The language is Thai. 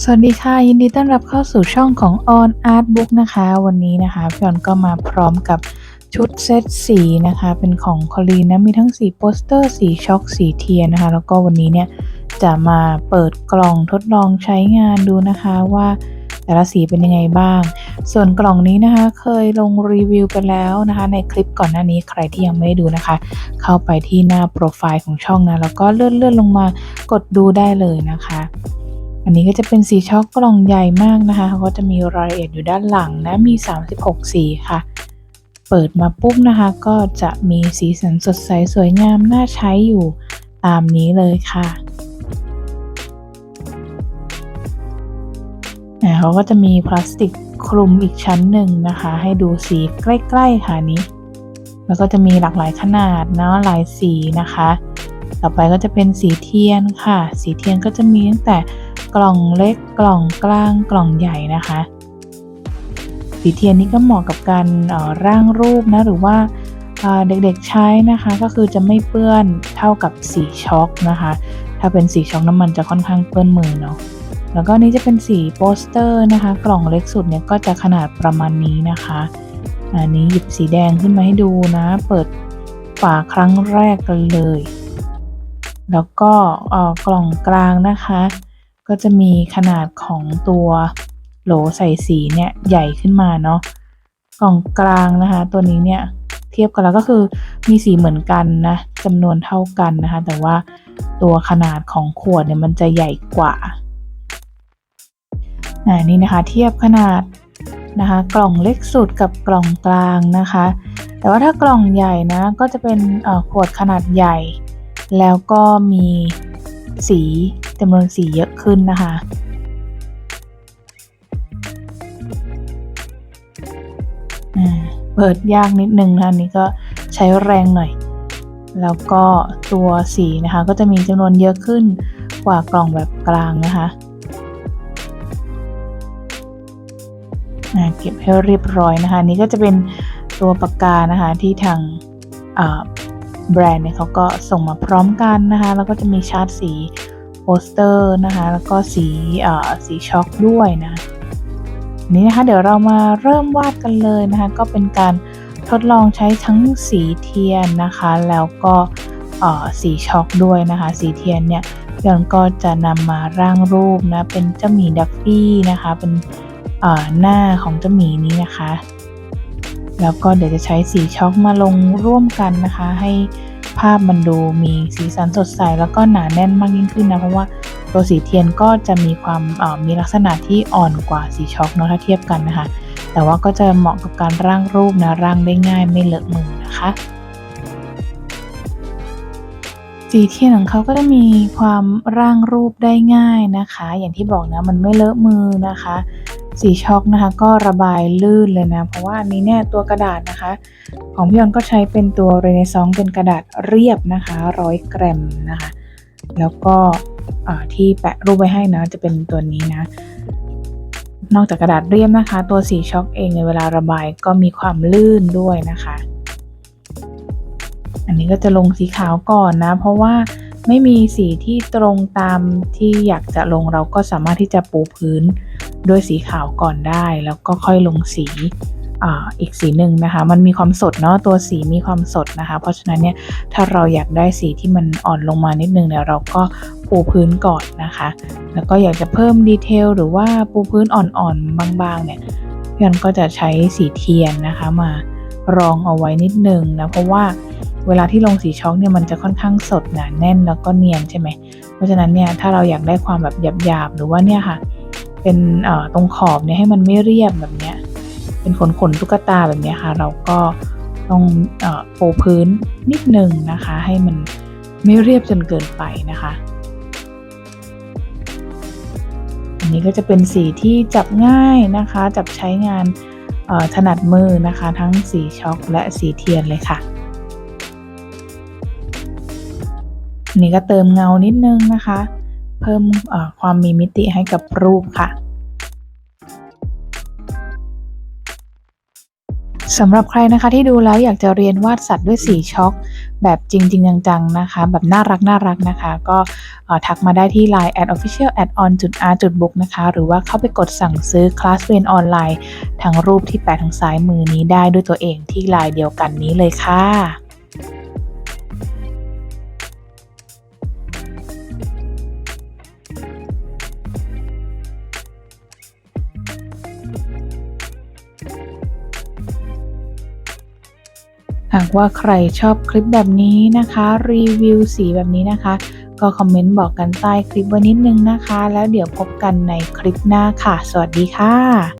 สวัสดีค่ะ ยินดีต้อนรับเข้าสู่ช่องของ On Art Book นะคะ วันนี้นะคะพี่ออนก็มาพร้อมกับชุดเซตสีนะคะ เป็นของคอลีนนะ มีทั้งสีโปสเตอร์ สีช็อกสีเทียนนะคะ แล้วก็วันนี้เนี่ยจะมาเปิดกล่องทดลองใช้งานดูนะคะว่าแต่ละสีเป็นยังไงบ้าง ส่วนกล่องนี้นะคะเคยลงรีวิวไปแล้วนะคะ ในคลิปก่อนหน้านี้ใครที่ยังไม่ได้ดูนะคะ เข้าไปที่หน้าโปรไฟล์ของช่องนะแล้วก็เลื่อนเลื่อนลงมากดดูได้เลยนะคะ อันนี้ก็จะเป็นสีช็อกกล่องใหญ่มากนะคะเขาก็จะมีรายละเอียดอยู่ด้านหลังนะมี 36 สีค่ะ เปิดมาปุ๊บนะคะ ก็จะมีสีสันสดใสสวยงามน่าใช้อยู่ตามนี้เลยค่ะเขาก็จะมีพลาสติกคลุมอีกชั้นหนึ่งนะคะ ให้ดูสีใกล้ๆค่ะนี้ แล้วก็จะมีหลากหลายขนาดเนาะหลายสีนะคะ ต่อไปก็จะเป็นสีเทียนค่ะ สีเทียนก็จะมีตั้งแต่ กล่องเล็กกล่องกลางกล่องใหญ่นะคะ สีเทียนนี้ก็เหมาะกับการร่างรูปนะหรือว่าเด็กๆใช้นะคะก็คือจะไม่เปื้อนเท่ากับสีช็อกนะคะ ถ้าเป็นสีช็อกน้ำมันจะค่อนข้างเปื้อนมือเนาะแล้วก็นี้จะเป็นสีโปสเตอร์นะคะ กล่องเล็กสุดเนี่ยก็จะขนาดประมาณนี้นะคะอันนี้หยิบสีแดงขึ้นมาให้ดูนะ เปิดฝาครั้งแรกกันเลย แล้วก็กล่องกลางนะคะ ก็จะมีขนาดของตัวโหลใส่สีเนี่ยใหญ่ขึ้นมาเนาะกล่องกลางนะคะ ตัวนี้เนี่ยเทียบกันแล้วก็คือมีสีเหมือนกันนะจำนวนเท่ากันนะคะ แต่ว่าตัวขนาดของขวดเนี่ยมันจะใหญ่กว่าอ่านี่นะคะเทียบขนาดนะคะ กล่องเล็กสุดกับกล่องกลางนะคะ แต่ว่าถ้ากล่องใหญ่นะก็จะเป็นขวดขนาดใหญ่ แล้วก็มีสี จำนวนสีเยอะขึ้นนะคะ เปิดยากนิดนึงนะนี่ก็ใช้แรงหน่อย แล้วก็ตัวสีนะคะก็จะมีจำนวนเยอะขึ้นกว่ากล่องแบบกลางนะคะเก็บให้เรียบร้อยนะคะ นี่ก็จะเป็นตัวปากกานะคะที่ทางแบรนด์เนี่ยเขาก็ส่งมาพร้อมกันนะคะ แล้วก็จะมีชาร์ตสี โปสเตอร์นะคะ แล้วก็สีสีช็อกด้วยนะนี้นะคะเดี๋ยวเรามาเริ่มวาดกันเลยนะคะ ก็เป็นการทดลองใช้ทั้งสีเทียนนะคะ แล้วก็สีช็อกด้วยนะคะ สีเทียนเนี่ยยอนก็จะนำมาร่างรูปนะ เป็นเจ้าหมีดัฟฟี่นะคะ เป็นหน้าของเจ้าหมีนี้นะคะ แล้วก็เดี๋ยวจะใช้สีช็อกมาลงร่วมกันนะคะ ให้ ภาพมันดูมีสีสันสดใสแล้วก็หนาแน่นมากยิ่งขึ้นนะเพราะว่าตัวสีเทียนก็จะมีความมีลักษณะที่อ่อนกว่าสีช็อกเนาะถ้าเทียบกันนะคะ แต่ว่าก็จะเหมาะกับการร่างรูปนะร่างได้ง่ายไม่เลอะมือนะคะสีเทียนของเขาก็จะมีความร่างรูปได้ง่ายนะคะ อย่างที่บอกนะมันไม่เลอะมือนะคะ สีช็อกนะคะ ก็ระบายลื่นเลยนะ เพราะว่าอันนี้เนี่ยตัวกระดาษนะคะ ของพี่ยอนก็ใช้เป็นตัวเรเนซองเป็นกระดาษเรียบนะคะร้อยแกรมนะคะ แล้วก็ที่แปะรูปไว้ให้นะจะเป็นตัวนี้นะ นอกจากกระดาษเรียบนะคะ ตัวสีช็อกเองในเวลาระบายก็มีความลื่นด้วยนะคะ อันนี้ก็จะลงสีขาวก่อนนะ เพราะว่าไม่มีสีที่ตรงตามที่อยากจะลงเราก็สามารถที่จะปูพื้น ด้วยสีขาวก่อนได้ แล้วก็ค่อยลงสีอีกสีหนึ่งนะคะ มันมีความสดเนาะตัวสีมีความสดนะคะ เพราะฉะนั้นเนี่ยถ้าเราอยากได้สีที่มันอ่อนลงมานิดนึงเนี่ยเราก็ปูพื้นก่อนนะคะ แล้วก็อยากจะเพิ่มดีเทลหรือว่าปูพื้นอ่อนๆบางๆเนี่ยพี่อนก็จะใช้สีเทียนนะคะมารองเอาไว้นิดนึงนะเพราะว่าเวลาที่ลงสีช็อกเนี่ยมันจะค่อนข้างสดหนาแน่นแล้วก็เนียนใช่ไหมเพราะฉะนั้นเนี่ยถ้าเราอยากได้ความแบบหยาบๆหรือว่าเนี่ยค่ะ เป็นตรงขอบเนี่ยให้มันไม่เรียบแบบเนี้ยเป็นขนขนตุ๊กตาแบบนี้ค่ะ เราก็ต้องโปพื้นนิดนึงนะคะ ให้มันไม่เรียบจนเกินไปนะคะ อันนี้ก็จะเป็นสีที่จับง่ายนะคะ จับใช้งานถนัดมือนะคะ ทั้งสีช็อกและสีเทียนเลยค่ะนนี้ก็เติมเงานิดนึงนะคะ เพิ่มความมีมิติให้กับรูปค่ะสำหรับใครนะคะที่ดูแล้วอยากจะเรียนวาดสัตว์ด้วยสีช็อกแบบจริงๆจังๆนะคะ แบบน่ารักน่ารักนะคะ ก็ทักมาได้ที่ Line at official at on r book นะคะ หรือว่าเข้าไปกดสั่งซื้อคลาสเรียนออนไลน์ทางรูปที่แปะทางซ้ายมือนี้ได้ด้วยตัวเองที่ Line เดียวกันนี้เลยค่ะ ว่าใครชอบคลิปแบบนี้นะคะ รีวิวสีแบบนี้นะคะ ก็คอมเมนต์บอกกันใต้คลิปไว้นิดนึงนะคะ แล้วเดี๋ยวพบกันในคลิปหน้าค่ะ สวัสดีค่ะ